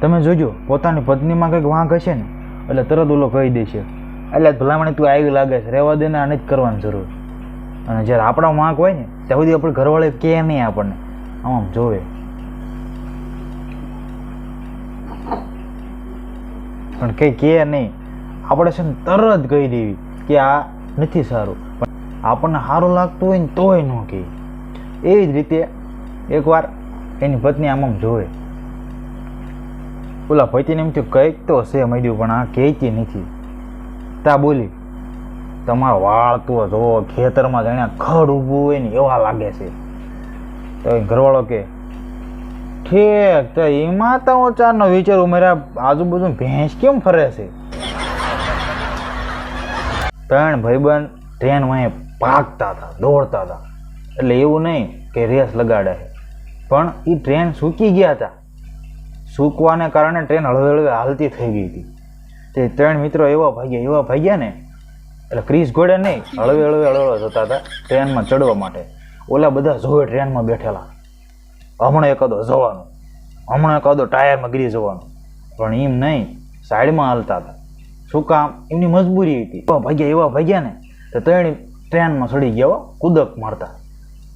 તમે જોજો, પોતાની પત્નીમાં કંઈક વાંક હશે ને, એટલે તરત ઓલો કહી દેશે એટલે ભલામણે, તું આવી લાગે છે, રહેવા દે ને આને જ કરવાની જરૂર. અને જ્યારે આપણા વાંક હોય ને, ત્યાં સુધી આપણે ઘરવાળે કહે નહીં આપણને, આમ જોવે. પણ કંઈ કે નહીં, આપણે છે ને તરત કહી દેવી કે આ નથી સારું, પણ આપણને સારું લાગતું હોય ને તોય ન કહે. એવી જ રીતે એકવાર એની પત્ની આમ જોવે. ઓલા પતિને એમ થયું, કંઈક તો છે મળ્યું, પણ આ કહેતી નથી. તા બોલી, તમારો વાળ તો જો ખેતરમાં જાણ્યા ખડ ઊભું હોય ને એવા લાગે છે. તો ઘરવાળો કે, ઠીક, તો એમાં તો હું ચારનો વિચારું મારા આજુબાજુ ભેંસ કેમ ફરે છે? ત્રણ ભાઈબંધ ટ્રેન વાંહે ભાગતા હતા, દોડતા હતા. એટલે એવું નહીં કે રેસ લગાડે. પણ એ ટ્રેન સૂકી ગયા હતા. સૂકવાને કારણે ટ્રેન હળવે હળવે હાલતી થઈ ગઈ હતી. તે ત્રણ મિત્રો એવા ભાગ્યા એવા ભાગ્યા ને, એટલે ક્રીસ ઘોડે નહીં, હળવે હળવે હળવે જતા હતા ટ્રેનમાં ચડવા માટે. ઓલા બધા જોવે ટ્રેનમાં બેઠેલા. હમણાં એકાદો જવાનું, હમણાં એકાદો ટાયરમાં ગીરી જવાનું. પણ એમ નહીં, સાઈડમાં હાલતા હતા. શું કામ? એમની મજબૂરી હતી. એવા ભાગ્યા એવા ભાગ્યા ને, તો ત્રણ ટ્રેનમાં ચડી ગયા કુદક મારતા.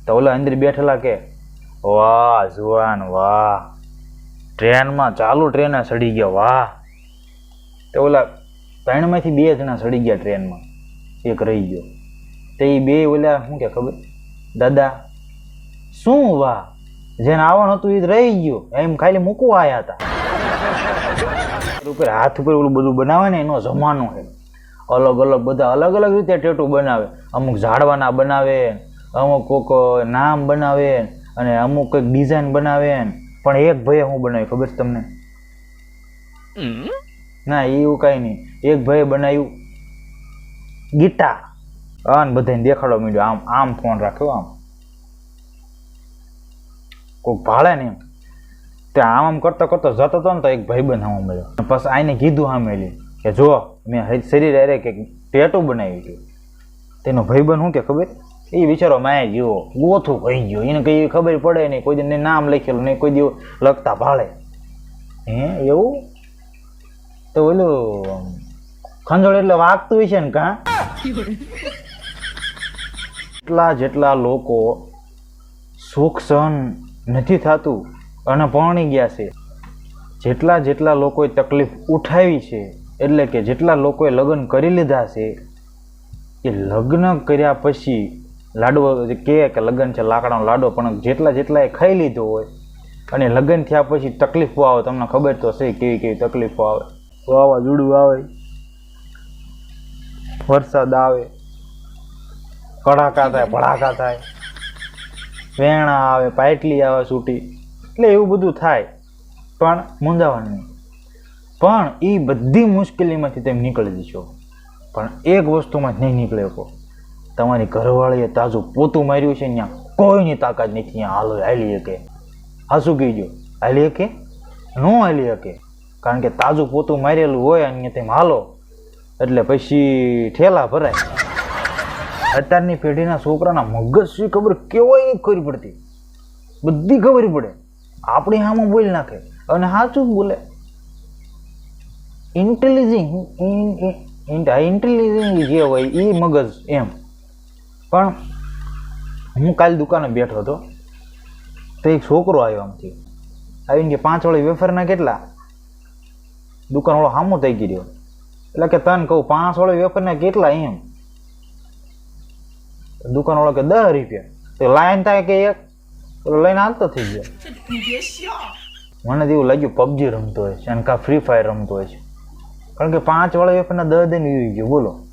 તો ઓલા અંદર બેઠેલા કે, વાહ, જુવાન, વાહ. ટ્રેનમાં ચાલુ ટ્રેને સડી ગયા, વાહ. તો ઓલા ત્રણમાંથી બે જણા સડી ગયા ટ્રેનમાં. એક રહી ગયો. તે એ બે ઓલા, શું કે ખબર? દાદા, શું વાહ? જેને આવવાનું હતું એ રહી ગયો. એમ ખાલી મૂકવા આવ્યા હતા ઉપર હાથ ઉપર ઓલું બધું બનાવે ને, એનો જમાનો છે. અલગ અલગ બધા અલગ અલગ રીતે ટેટુ બનાવે. અમુક ઝાડવાના બનાવે, અમુક કોક નામ બનાવે, અને અમુક કંઈક ડિઝાઇન બનાવે. પણ એક ભાઈએ હું બનાવ્યું ખબર છે તમને? ના એવું કાંઈ નહીં. એક ભાઈએ બનાવ્યું ગીટાર આને બધાને દેખાડો માંડ્યો. આમ આમ ફોન રાખ્યો આમ. કોઈક ભાળે ને એમ. તે આમ આમ કરતો કરતો જતો હતો ને તો એક ભાઈબંધ સામે મળ્યો. પછી આઈને કીધું સામેલી કે જો મેં શરીર અરે કે ટેટુ બનાવ્યું છે. તેનો ભાઈબંધ શું કે ખબર? એ બિચારો માય જેવો ગોથું કહી ગયો. એને કઈ ખબર પડે નહીં, કોઈ દિન નામ લખેલું નહીં, કોઈ દિવસ લખતા ભાળે. હે, એવું? તો ઓલું, ખંજોળ એટલે વાગતું હોય છે ને કાં? જેટલા જેટલા લોકો સુખ સહન નથી થતું અને પરણી ગયા છે. જેટલા જેટલા લોકોએ તકલીફ ઉઠાવી છે, એટલે કે જેટલા લોકોએ લગ્ન કરી લીધા છે, એ લગ્ન કર્યા પછી લાડવો જે કહે કે લગ્ન છે, લાકડાનો લાડવો પણ જેટલા જેટલા એ ખાઈ લીધો હોય, અને લગ્ન થયા પછી તકલીફો આવે, તમને ખબર તો છે કેવી કેવી તકલીફો આવે. વાવાઝોડું આવે, વરસાદ આવે, કડાકા થાય, ભડાકા થાય, વેણા આવે, પાટલી આવે છૂટી, એટલે એવું બધું થાય, પણ મૂંઝાવાનું નહીં. પણ એ બધી મુશ્કેલીમાંથી તમે નીકળી જશો. પણ એક વસ્તુમાં જ નહીં નીકળે શકો તમારી ઘરવાળીએ તાજું પોતું માર્યું છે ત્યાં કોઈની તાકાત નથી ત્યાં હાલો હાલી શકે હા, શું કહીજો? હાલી શકે ન હાલી શકે કારણ કે તાજું પોતું મારેલું હોય અને તેમ હાલો. એટલે પછી ઠેલા ભરાય. અત્યારની પેઢીના છોકરાના મગજ ખબર કેવાય ખબર પડતી. બધી ખબર પડે. આપણી હામાં બોલી નાખે અને સાચું બોલે. ઇન્ટેલિજન્ટ ઇન્ટેલિજન્ટ જે હોય એ મગજ એમ. પણ હું કાલ દુકાને બેઠો હતો. તો એક છોકરો આવ્યો આમથી આવીને કે પાંચ વાળી વેફરના કેટલા? દુકાનવાળો સામો થઈ ગયો. એટલે કે તને કહું, પાંચ વાળી વેફરના કેટલા એમ? દુકાનવાળો કે દસ રૂપિયા. તો લાઈન થાય કે એક? લઈને હાલતો થઈ ગયો. મને તો એવું લાગ્યું પબજી રમતો હોય છે અને કાં ફ્રી ફાયર રમતો હોય છે. કારણ કે પાંચ વાળા વેફરના દસ દઈને વી ગયો. બોલો.